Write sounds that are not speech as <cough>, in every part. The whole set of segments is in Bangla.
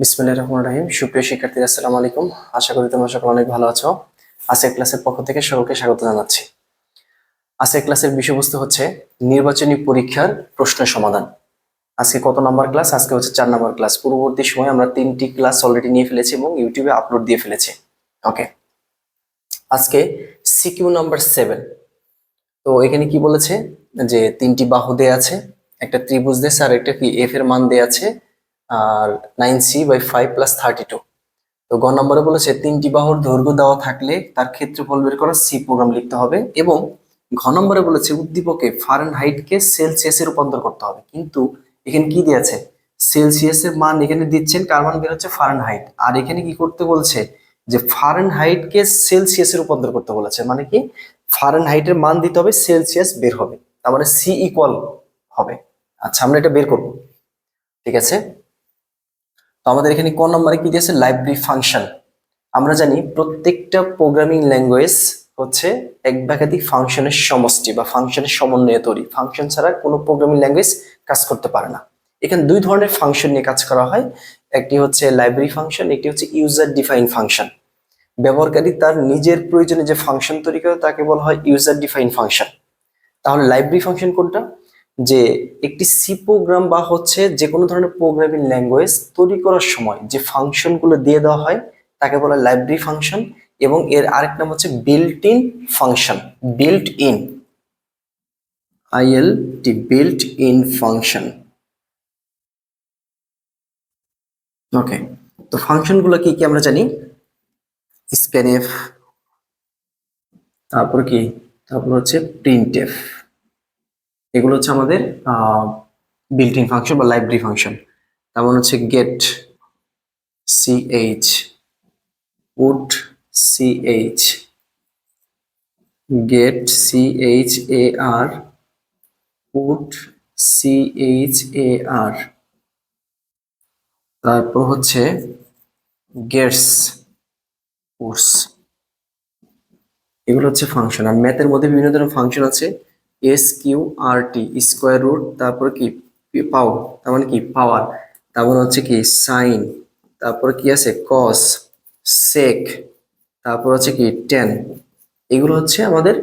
বিসমিল্লাহির রহমানির রহিম। সুপ্রিয় শিক্ষার্থীরা, আসসালামু আলাইকুম। আশা করি তোমরা সকলে অনেক ভালো আছো। আজকের ক্লাসের পক্ষ থেকে সকলকে স্বাগত জানাচ্ছি। আজকের ক্লাসের বিষয়বস্তু হচ্ছে নির্বাচনী পরীক্ষার প্রশ্ন সমাধান। আজকে কত নাম্বার ক্লাস? আজকে হচ্ছে চার নাম্বার ক্লাস। পূর্ববর্তী সময় আমরা তিনটি ক্লাস অলরেডি নিয়ে ফেলেছি এবং ইউটিউবে আপলোড দিয়ে ফেলেছি। ওকে আজকে সিকিউ নাম্বার সেভেন তো এখানে কি বলেছে? যে তিনটি বাহু দেয়া আছে, একটা ত্রিভুজ দিয়েছে আর একটা কি? এফ এর মান দেয়া আছে। আর nine C by five plus thirty two তো গ নম্বরে বলেছে, তিনটি বাহুর দৈর্ঘ্য দেওয়া থাকলে তার ক্ষেত্রফল বের করা সি প্রোগ্রাম লিখতে হবে এবং ঘ নম্বরে বলেছে, উদ্দীপকে ফারেন হাইটকে সেলসিয়াসে রূপান্তর করতে হবে। কিন্তু এখানে কি দিয়েছে? সেলসিয়াসের মান এখানে দিচ্ছেন, কার মান বের হচ্ছে? ফারেন হাইট আর এখানে কি করতে বলছে? যে ফারেন হাইটকে সেলসিয়াসে রূপান্তর করতে বলেছে। মানে কি? ফারেন হাইটের মান দিতে হবে সেলসিয়াস বের হবে। তার মানে সি ইকুয়াল হবে। আচ্ছা আমরা এটা বের করব। ঠিক আছে? তো আমাদের এখানে কোন নম্বরে কি দিয়েছে? লাইব্রেরি ফাংশন আমরা জানি প্রত্যেকটা প্রোগ্রামিং ল্যাঙ্গুয়েজ হচ্ছে এক একাধিক ফাংশনের সমষ্টি বা ফাংশনের সমন্বয়ে তৈরি। ফাংশন ছাড়া কোনো প্রোগ্রামিং ল্যাঙ্গুয়েজ কাজ করতে পারে না। এখানে দুই ধরনের ফাংশন নিয়ে কাজ করা হয়। একটি হচ্ছে লাইব্রেরি ফাংশন একটি হচ্ছে ইউজার ডিফাইন ফাংশন ব্যবহারকারী তার নিজের প্রয়োজনে যে ফাংশন তৈরি করে তাকে বলা হয় ইউজার ডিফাইন ফাংশন তাহলে লাইব্রেরি ফাংশন কোনটা? যে একটি সি প্রোগ্রাম বা হচ্ছে যে কোনো ধরনের প্রোগ্রামিং ল্যাঙ্গুয়েজ তৈরি করার সময় যে ফাংশনগুলো দিয়ে দেওয়া হয়, তাকে বলা লাইব্রেরি ফাংশন এবং এর আরেক নাম হচ্ছে built in function built in IL টি বিল্ট ইন ফাংশন ওকে তো ফাংশনগুলো কি কি আমরা জানি? স্ক্যানএফ তারপর কি? তারপর হচ্ছে প্রিন্টএফ এগুলো হচ্ছে আমাদের বিল্ট ফাংশন বা লাইব্রেরি ফাংশন তেমন হচ্ছে get CH put CH get CH A R put CH A R তারপর হচ্ছে গেটস উডস এগুলো হচ্ছে ফাংশন আর ম্যাথের মধ্যে বিভিন্ন ধরনের ফাংশন আছে। এস কিউ স্কোয়ার রুট তারপর কি? পাও তার মানে কি? পাওয়ার তারপর হচ্ছে কি? সাইন তারপর কি আছে? কস সেক তারপর হচ্ছে কি? টেন এগুলো হচ্ছে আমাদের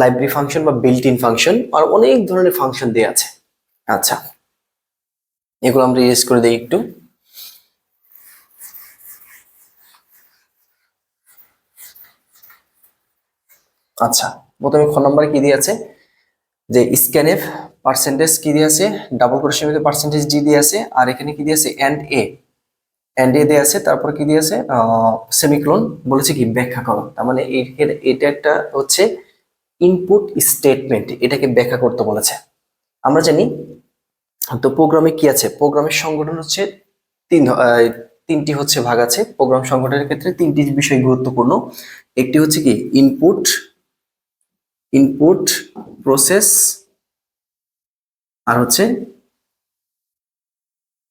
লাইব্রেরি ফাংশন বা বিল্ট ইন ফাংশন আর অনেক ধরনের ফাংশন দেওয়া আছে। আচ্ছা। এগুলো আমরা ইউজ করে দিই একটু। আচ্ছা। প্রথমে খ নম্বরে কি দিয়ে আছে? যে স্ক্যানএফ পার্সেন্টেজ কি দিয়ে আছে? ডাবল কোটেশন মধ্যে পার্সেন্টেজ জি দিয়ে আছে। আর এখানে কি দিয়ে আছে? এন্ড এ এন্ড এ দিয়ে আছে, তারপর কি দিয়ে আছে? সেমিক্লোন বলেছে কি? ব্যাখ্যা করো। তার মানে এটা একটা হচ্ছে ইনপুট স্টেটমেন্ট এটাকে ব্যাখ্যা করতে বলেছে। আমরা জানি, তো প্রোগ্রামে কি আছে? প্রোগ্রামের সংগঠন হচ্ছে তিন তিনটি হচ্ছে ভাগ আছে। প্রোগ্রাম সংগঠনের ক্ষেত্রে তিনটি বিষয় গুরুত্বপূর্ণ। একটি হচ্ছে কি? ইনপুট ইনপুট প্রসেস আর হচ্ছে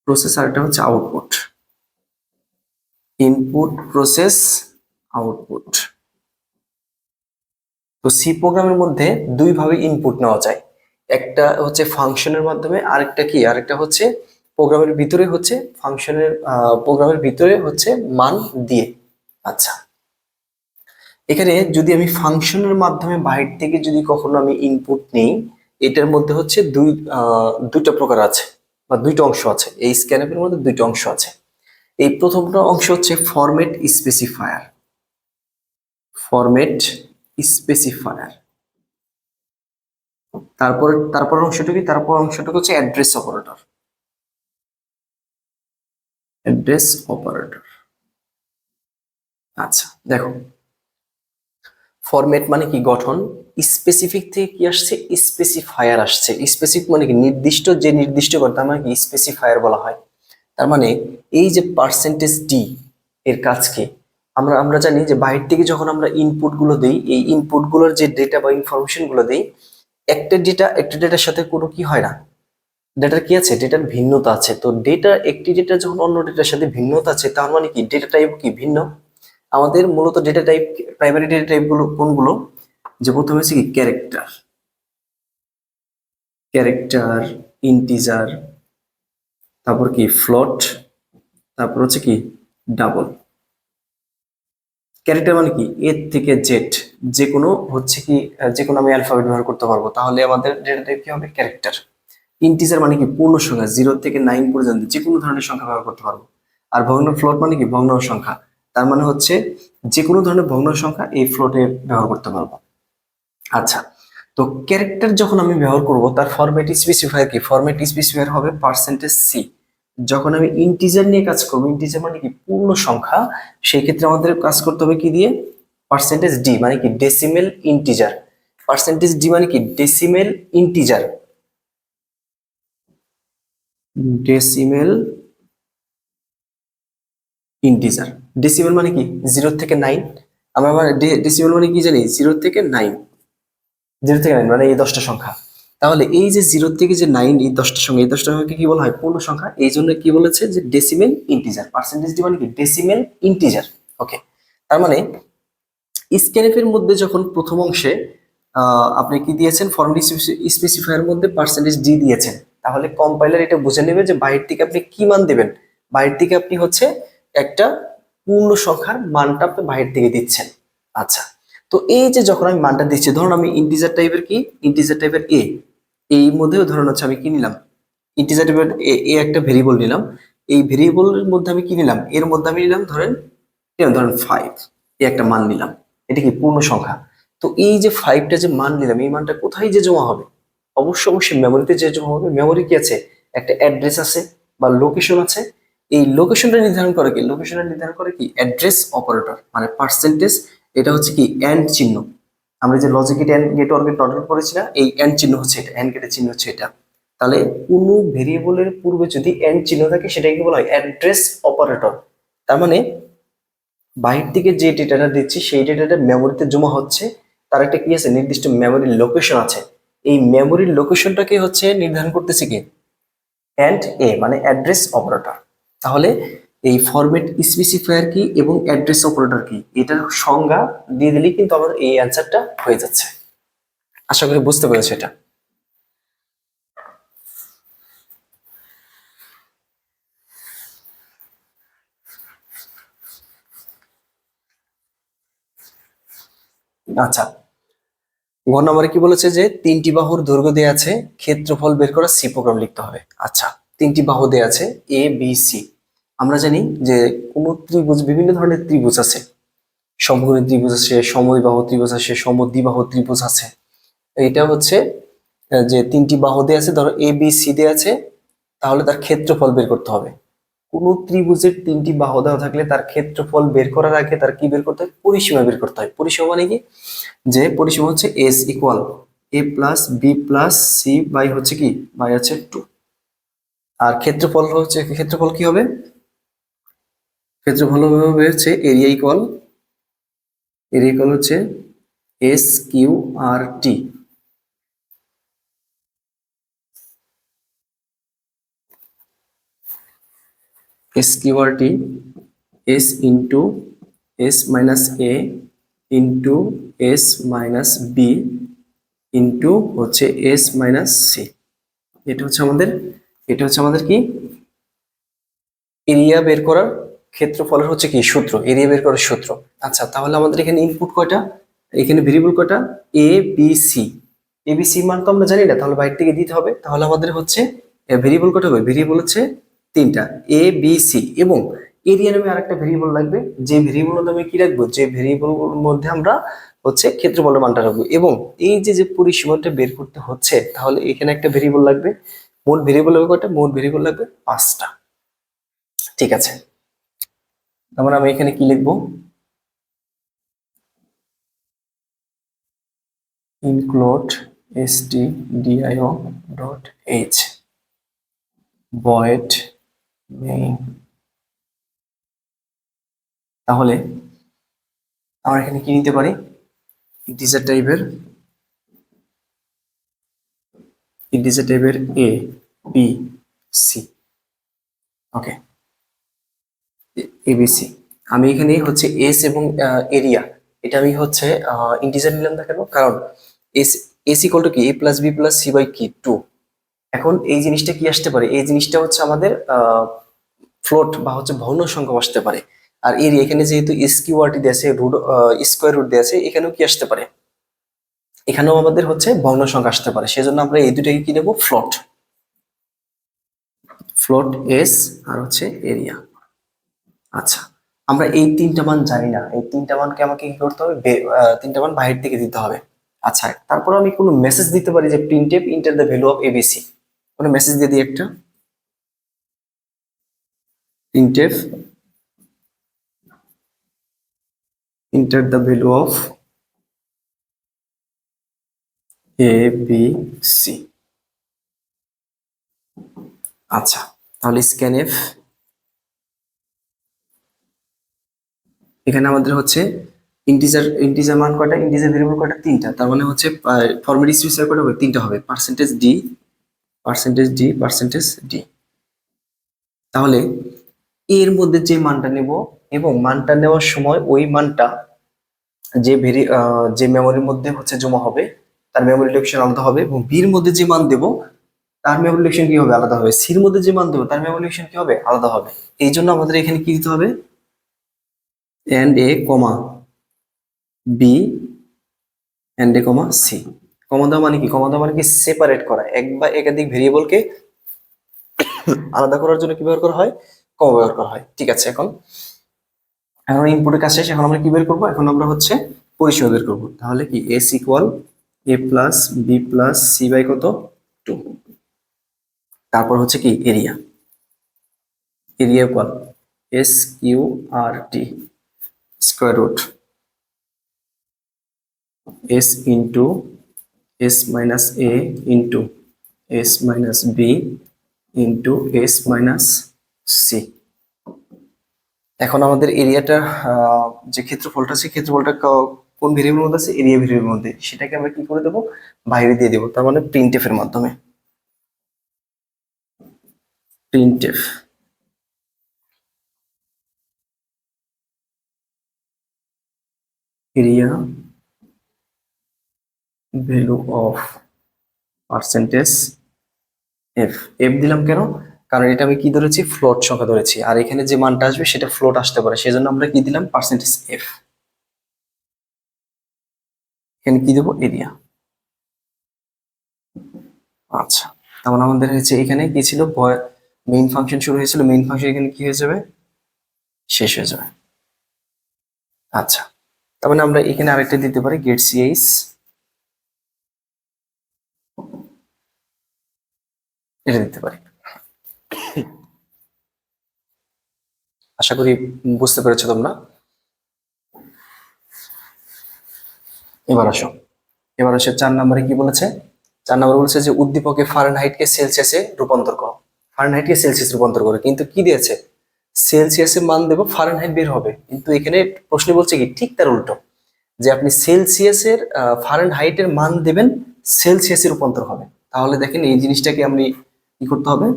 প্রসেস আর একটা হচ্ছে আউটপুট ইনপুট প্রসেস আউটপুট তো সি প্রোগ্রামের মধ্যে দুই ভাবে ইনপুট নেওয়া যায়। একটা হচ্ছে ফাংশনের মাধ্যমে, আরেকটা কি? আরেকটা হচ্ছে প্রোগ্রামের ভিতরে হচ্ছে ফাংশনের প্রোগ্রামের ভিতরে হচ্ছে মান দিয়ে। আচ্ছা। এখানে যদি আমি ফাংশনের মাধ্যমে বাইরে থেকে যদি কখনো আমি ইনপুট নেই, এটার মধ্যে হচ্ছে দুই দুইটা প্রকার আছে, বা দুইটা অংশ আছে। এই স্ক্যানআপের মধ্যে দুইটা অংশ আছে। এই প্রথমটা অংশ হচ্ছে ফরম্যাট স্পেসিফায়ার ফরম্যাট স্পেসিফায়ার তারপর তারপর অংশটা কি? তারপর অংশটা হচ্ছে অ্যাড্রেস অপারেটর অ্যাড্রেস অপারেটর আচ্ছা দেখো। ফরম্যাট মানে কি গঠন? স্পেসিফিক থেকে কি আসছে? স্পেসিফায়ার আসছে। স্পেসিফিক মানে কি? নির্দিষ্ট যে নির্দিষ্ট করে তার মানে কি? স্পেসিফায়ার বলা হয়। তার মানে এই যে পার্সেন্টেজ ডি এর কাজকে, আমরা আমরা জানি যে বাইরে থেকে যখন আমরা ইনপুটগুলো দিই, এই ইনপুটগুলোর যে ডেটা বা ইনফরমেশনগুলো দিই, একটা ডেটা একটা ডেটার সাথে কোনো কি হয় না। ডেটার কি আছে? ডেটার ভিন্নতা আছে। তো ডেটা একটি ডেটা যখন অন্য ডেটার সাথে ভিন্নতা আছে, তার মানে কি? ডেটা টাইপ কি? ভিন্ন। আমাদের মূলত ডেটা টাইপ প্রাইমারি ডেটা টাইপগুলো কোনগুলো? যে প্রথমে হচ্ছে কি ক্যারেক্টার ক্যারেক্টার ইন্টিজার তারপর কি ফ্লট তারপর হচ্ছে কি ডাবল ক্যারেক্টার মানে কি? এ থেকে জেড যে কোনো হচ্ছে কি যে কোনো আমি অ্যালফাবেট ব্যবহার করতে পারব। তাহলে আমাদের ডেটা টাইপ কি হবে? ক্যারেক্টার ইন্টিজার মানে কি? পূর্ণ সংখ্যা জিরো থেকে নাইন পর্যন্ত যে কোনো ধরনের সংখ্যা ব্যবহার করতে পারব। আর ভগ্ন ফ্লোট মানে কি? ভগ্ন সংখ্যা। তার মানে হচ্ছে যে কোনো ধরনের ভগ্ন সংখ্যা এই ফ্লোটে ব্যবহার করতে পারব। আচ্ছা তো ক্যারেক্টার যখন আমি ব্যবহার করব, তার ফরম্যাট স্পেসিফায়ার কি? ফরম্যাট স্পেসিফায়ার হবে পার্সেন্টেজ সি যখন আমি ইন্টিজার নিয়ে কাজ করব ইন্টিজার মানে কি? পূর্ণ সংখ্যা। সেই ক্ষেত্রে আমাদের কাজ করতে হবে কি দিয়ে? পার্সেন্টেজ ডি মানে কি? ডেসিমেল ইন্টিজার পার্সেন্টেজ ডি মানে কি? Decimal integer decimal integer decimal মানে কি? জিরো থেকে নাইন আমরা আবার ডেসিমেল মানে কি জানি? জিরো থেকে নাইন জিরো থেকে নাইন মানে এই দশটা সংখ্যা। তাহলে এই যে জিরো থেকে যে নাইন এই দশটা সংখ্যা, এই দশটা সংখ্যাকে কি বলা হয়? পূর্ণ সংখ্যা। এই জন্য কি বলেছে যে ডেসিমেল ইন্টিজার পার্সেন্টেজ ডি মানে কি? ডেসিমেল ইন্টিজার ওকে তার মানে স্ক্যানএফের মধ্যে যখন প্রথম অংশে আপনি কি দিয়েছেন? ফর্মুলা স্পেসিফায়ার মধ্যে পার্সেন্টেজ ডি দিয়েছেন। তাহলে কম্পাইলার এটা বুঝে নেবে যে বাইরের থেকে আপনি কি মান দেবেন? বাইরের থেকে আপনি হচ্ছে একটা পূর্ণ সংখ্যার মানটা আপনি বাইরের থেকে দিচ্ছেন। আচ্ছা তো এই যে যখন আমি মানটা দিচ্ছি, ধরুন আমি ইন্টিজার টাইপের কি? ইন্টিজার টাইপের এ এই মধ্যেও ধরুন হচ্ছে আমি কি নিলাম? ইন্টিজার টাইপের এ এ একটা ভেরিয়েবল নিলাম। এই ভেরিয়েবলের মধ্যে আমি কি নিলাম? এর মধ্যে আমি নিলাম ধরেন ধরেন ফাইভ এই একটা মান নিলাম। এটা কি পূর্ণ সংখ্যা? তো এই যে ফাইভটা যে মান নিলাম, এই মানটা কোথায় যে জমা হবে? অবশ্যই অবশ্যই মেমোরিতে যে জমা হবে মেমোরি কি আছে? একটা অ্যাড্রেস আছে বা লোকেশন আছে। এই লোকেশনটা নির্ধারণ করে কি? লোকেশনটা নির্ধারণ করে কি? অ্যাড্রেস অপারেটর মানে পার্সেন্টেজ এটা হচ্ছে কি অ্যান্ড চিহ্ন। আমরা যে লজিক গেট অ্যান্ড নেটওয়ার্কের ডট করেছি না, এই অ্যান্ড চিহ্ন হচ্ছে এটা অ্যান্ড গেটের চিহ্ন হচ্ছে এটা। তাহলে কোনো ভেরিয়েবলের পূর্বে যদি অ্যান্ড চিহ্ন থাকে, সেটাকে বলা হয়? অ্যাড্রেস অপারেটর তার মানে বাইরে থেকে যে ডেটাটা দিচ্ছি, সেই ডেটাটা মেমোরিতে জমা হচ্ছে। তার একটা কি আছে? নির্দিষ্ট মেমোরির লোকেশন আছে। এই মেমোরির লোকেশনটাকে হচ্ছে নির্ধারণ করতেছে কি? অ্যান্ড এ মানে অ্যাড্রেস অপারেটর তাহলে এই ফরম্যাট স্পেসিফায়ার কি এবং অ্যাড্রেস অপারেটর কি? এটার সংজ্ঞা দিয়ে দিলেই কিন্তু আমার এই অ্যান্সারটা হয়ে যাচ্ছে। আশা করি বুঝতে পেরেছ এটা। আচ্ছা। ঘ নম্বরে কি বলেছে যে, তিনটি বাহুর দৈর্ঘ্য দেওয়া আছে, ক্ষেত্রফল বের করা সি প্রোগ্রাম লিখতে হবে। আচ্ছা। তিনটি বাহু দেওয়া আছে এ বি সি আমরা জানি যে কোন ত্রিভুজ, বিভিন্ন ধরনের ত্রিভুজ আছে। সমকোণী ত্রিভুজ আছে সমদ্বিবাহু ত্রিভুজ আছে সমদ্বিবাহু ত্রিভুজ আছে। এটা হচ্ছে যে তিনটি বাহু দেওয়া আছে, ধরো এ বি সি দেওয়া আছে, তাহলে তার ক্ষেত্রফল বের করতে হবে। কোন ত্রিভুজের তিনটি বাহু দেওয়া থাকলে তার ক্ষেত্রফল বের করার আগে তার কি বের করতে হয়? পরিসীমা বের করতে হয়। পরিসীমা মানে কি? যে পরিসীমা হচ্ছে S equal A plus B plus C by হচ্ছে কি? বাই হচ্ছে টু আর ক্ষেত্রফল হচ্ছে, ক্ষেত্রফল কি হবে? ক্ষেত্রফল হবে হচ্ছে এরিয়া ইকুয়াল এরিয়া ইকুয়াল হচ্ছে S Q R T S Q R T S into S minus A into S minus B into হচ্ছে এস মাইনাস সি এটা হচ্ছে আমাদের এটা হচ্ছে আমাদের কি? এরিয়া বের করার ক্ষেত্রফলের হচ্ছে কি? সূত্র। এরিয়া বের করার সূত্র। আচ্ছা তাহলে আমাদের এখানে ইনপুট কয়টা? এখানে ভেরিয়েবল কয়টা? A B C A B C মান তো আমরা জানি না, তাহলে বাইরে থেকে দিতে হবে। তাহলে আমাদের হচ্ছে ভেরিয়েবল কয়টা হবে? ভেরিয়েবল হচ্ছে তিনটা। এ বি সি এবং এরিয়া নামে আরেকটা ভেরিয়েবল লাগবে। যে ভেরিয়েবল নামে কি রাখব? যে ভেরিয়েবল মধ্যে আমরা হচ্ছে ক্ষেত্রফলের মানটা রাখব। এবং এই যে যে পরিসীমাটা বের করতে হচ্ছে, তাহলে এখানে একটা ভেরিয়েবল লাগবে। মোট ভেরিয়েবল লাগবে কয়টা? মোট ভেরিয়েবল লাগবে পাঁচটা। ঠিক আছে। তারপর আমি এখানে কি লিখব? Include stdio dot h void main তাহলে আমরা এখানে কি নিতে পারি? ইন্টিজার টাইপের integer A B C okay ABC আমি এখানে হচ্ছে এস এবং এরিয়া এটা আমি হচ্ছে ইন্টিজার নিলাম না কেন কারণ এস এস ইকুয়াল টু কি? A plus B plus C by কি? টু এখন এই জিনিসটা কি আসতে পারে? এই জিনিসটা হচ্ছে আমাদের ফ্লোট বা হচ্ছে ভগ্ন সংখ্যা আসতে পারে। আর এরিয়া এখানে যেহেতু স্কিউআরটি দিয়ে আছে রুট স্কোয়ার রুট আছে, এখানেও কি আসতে পারে? এখানেও আমাদের হচ্ছে ভগ্ন সংখ্যা আসতে পারে। সেজন্য আমরা এই দুটাকে কি নেব? ফ্লট। ফ্লট এস আর হচ্ছে এরিয়া। আচ্ছা আমরা এই তিনটা মান জানি না। এই তিনটা মানকে আমাকে কি করতে হবে? তিনটা মান বাইরের থেকে দিতে হবে। আচ্ছা তারপর আমি কোনো মেসেজ দিতে পারি যে print printf enter the value of ABC কোনো মেসেজ দিয়ে দিই একটা? Printf enter the value of A B C আচ্ছা তাহলে স্ক্যানএফ এখানে আমাদের হচ্ছে ইন্টিজার ইন্টিজার মান কয়টা? ইন্টিজার ভেরিয়েবল কয়টা? তিনটা। তার মানে হচ্ছে ফরম্যাট স্পেসিফাই কয়টা হবে? তিনটা হবে। Percentage D percentage D percentage D তাহলে এর মধ্যে যে মানটা নেব এবং মানটা নেওয়ার সময় ওই মানটা যে ভেরি যে মেমোরির মধ্যে হচ্ছে জমা হবে তার মেমোরি লোকেশন আলাদা হবে এবং বির মধ্যে যে মান দেব, তার মেমোরি লোকেশন কি হবে? আলাদা হবে। সির মধ্যে যে মান দেবো, তার মেমোরি লোকেশন কি হবে? আলাদা হবে। এই জন্য আমাদের এখানে কি দিতে হবে? And A comma B and A comma C comma দেওয়া মানে কি? কমা দেওয়া মানে কি? সেপারেট করা। এক বা একাধিক ভেরিয়েবলকে আলাদা করার জন্য কি ব্যবহার করা হয়? কমা ব্যবহার করা হয়। ঠিক আছে, এখন। এখন ইনপুটের শেষ। এখন আমরা কি বের করব? এখন আমরা হচ্ছে পরিসীমা বের করব। তাহলে কি? S equal A plus B plus C by কত? টু তারপর হচ্ছে কি? Area area equal S Q R T square root S into S minus A into S minus B into S minus C এখন আমাদের এরিয়াটা যে ক্ষেত্রফলটা আছে ক্ষেত্রফলটা কোন ভেরিয়েবলের মধ্যে আছে এরিয়া ভেরিয়েবলের মধ্যে। সেটাকে আমরা কি করে দেবো? বাইরে দিয়ে দেবো, তার মানে প্রিন্টএফ এর মাধ্যমে। Printf area value of percentage F F দিলাম কেন? কারণ এটা আমি কি ধরেছি? ফ্লোট সংখ্যা ধরেছি। আর এখানে যে মানটা আসবে, সেটা ফ্লোট আসতে পারে। সেজন্য আমরা কি দিলাম? পার্সেন্টেজ এফ এখানে কি দেবো? এরিয়া আচ্ছা তারপর আমাদের হচ্ছে এখানে কি ছিল? মেইন ফাংশন শুরু হয়েছিল। মেইন ফাংশন এখানে কি হয়ে যাবে? শেষ হয়ে যাবে। আচ্ছা তার মানে আমরা এখানে আরেকটা দিতে পারি গেট সিএইচ এটা দিতে পারি। <laughs> আশা করি বুঝতে পেরেছ তোমরা। এবার আসো। এবার আসে চার নম্বরে কি বলেছে? চার নম্বরে বলেছে যে উদ্দীপকে ফারেনহাইটকে সেলসিয়াসে রূপান্তর করো। ফারেনহাইটকে সেলসিয়াস রূপান্তর করো। কিন্তু কি দিয়েছে? সেলসিয়াসের মান দেবো ফারেনহাইট বের হবে। কিন্তু এখানে প্রশ্ন বলছে কি? ঠিক তার উল্টো। যে আপনি সেলসিয়াসের ফারেনহাইটের মান দেবেন সেলসিয়াসে রূপান্তর হবে। তাহলে দেখেন এই জিনিসটাকে আপনি কি করতে হবে?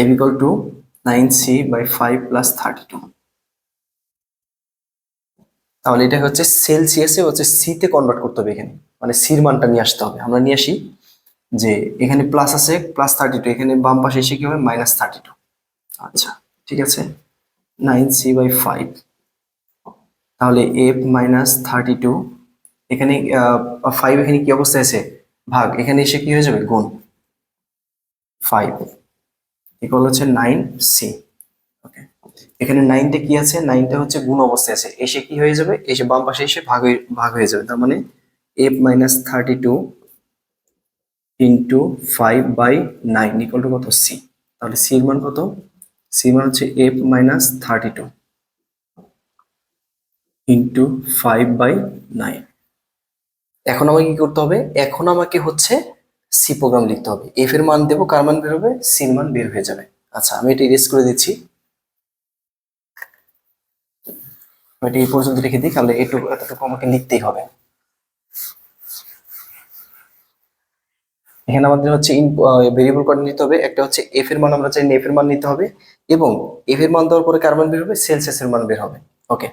M equal to nine C by five plus thirty two তাহলে এটা হচ্ছে সেলসিয়াসে হচ্ছে সিতে কনভার্ট করতে হবে এখানে। মানে সির মানটা নিয়ে আসতে হবে। আমরা নিয়ে আসি যে এখানে প্লাস আছে প্লাস থার্টি টু এখানে বাম পাশে এসে কি হবে? মাইনাস থার্টি টু আচ্ছা ঠিক আছে? নাইন সি বাই ফাইভ তাহলে এফ মাইনাস থার্টি টু এখানে ফাইভ এখানে কি অবস্থায় আছে? ভাগ। এখানে এসে কি হয়ে যাবে? গুণ। ফাইভ ইকুয়াল হচ্ছে নাইন সি ওকে এখানে নাইনটা কি আছে? নাইনটা হচ্ছে গুণ অবস্থায় আছে। এসে কি হয়ে যাবে? এসে বাম পাশে এসে ভাগ হয়ে ভাগ হয়ে যাবে। তার মানে F minus thirty two into five by nine equal to কত? সি তাহলে সির মান কত? সি মান হচ্ছে F minus thirty two into five by nine এখন আমাকে কি করতে হবে? এখন আমাকে হচ্ছে সি প্রোগ্রাম লিখতে হবে। এফ এর মান দেবো, কার মান বের হবে? সির মান বের হয়ে যাবে। আচ্ছা আমি এটা ইরেজ করে দিচ্ছি আমি এটা এই পর্যন্ত রেখে দিই, তাহলে এটুকু, এতটুকু আমাকে লিখতেই হবে। এখানে আমাদের হচ্ছে ভেরিয়েবল কোড নিতে হবে। একটা হচ্ছে এফ এর মান, আমরা চাই এফ এর মান নিতে হবে। এবং এফ এর মান দেওয়ার পরে কার মান বের হবে? সেলসিয়াস এর মান বের হবে। ওকে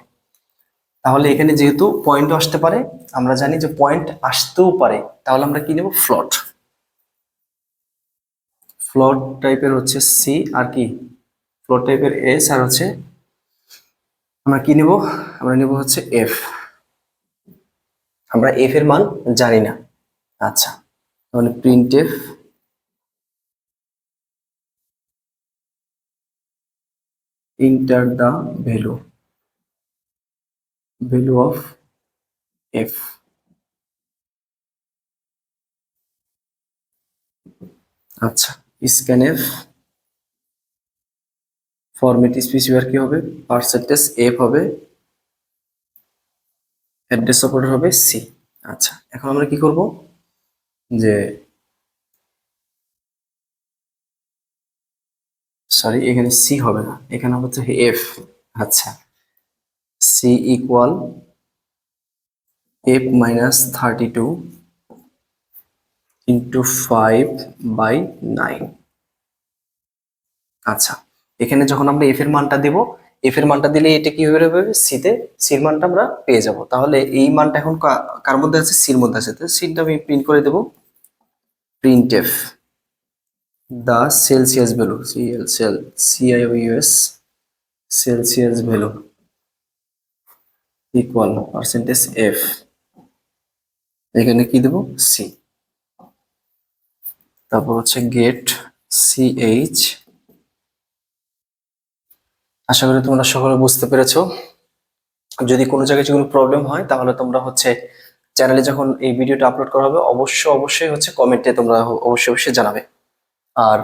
তাহলে এখানে যেহেতু পয়েন্টও আসতে পারে, আমরা জানি যে পয়েন্ট আসতেও পারে, তাহলে আমরা কি নেব? ফ্লট ফ্লট টাইপের হচ্ছে সি আর কি? ফ্লোর টাইপের এস আর হচ্ছে আমরা কি নেব? আমরা নেব হচ্ছে এফ আমরা এফ এর মান জানি না। আচ্ছা তাহলে print F enter the value value of F আচ্ছা স্ক্যান এফ ফরম্যাট স্পেসিফায়ার কি হবে? পার্সেন্টেজ এফ হবে। অ্যাড্রেস অপারেটর হবে সি আচ্ছা এখন আমরা কি করব? যে সরি এখানে সি হবে না। এখানে হচ্ছে এফ আচ্ছা C equal F minus thirty two into five by nine আচ্ছা এখানে যখন আমরা এফ এর মানটা দেব এফ এর মানটা দিলে এটা কি যাবে সিতে সির মানটা আমরা পেয়ে যাব। তাহলে এই মানটা এখন কার মধ্যে আছে? সির মধ্যে আছে। তো সিটা আমি প্রিন্ট করে দেব। Print F the Celsius value CL cell CIOUS Celsius value equal percentage F এখানে কি দেব? সি তারপর হচ্ছে গেট CH আশা করি তোমরা সকলে বুঝতে পেরেছ। যদি কোনো জায়গায় কোনো প্রবলেম হয়, তাহলে তোমরা হচ্ছে চ্যানেলে যখন এই ভিডিওটা আপলোড করা হবে অবশ্যই অবশ্যই হচ্ছে কমেন্টে তোমরা অবশ্যই অবশ্যই জানাবে। আর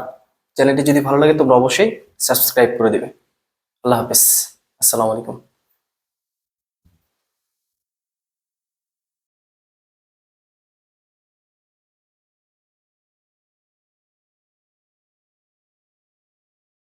চ্যানেলটি যদি ভালো লাগে, তোমরা অবশ্যই সাবস্ক্রাইব করে দেবে। আল্লাহ হাফেজ। আসসালামু আলাইকুম।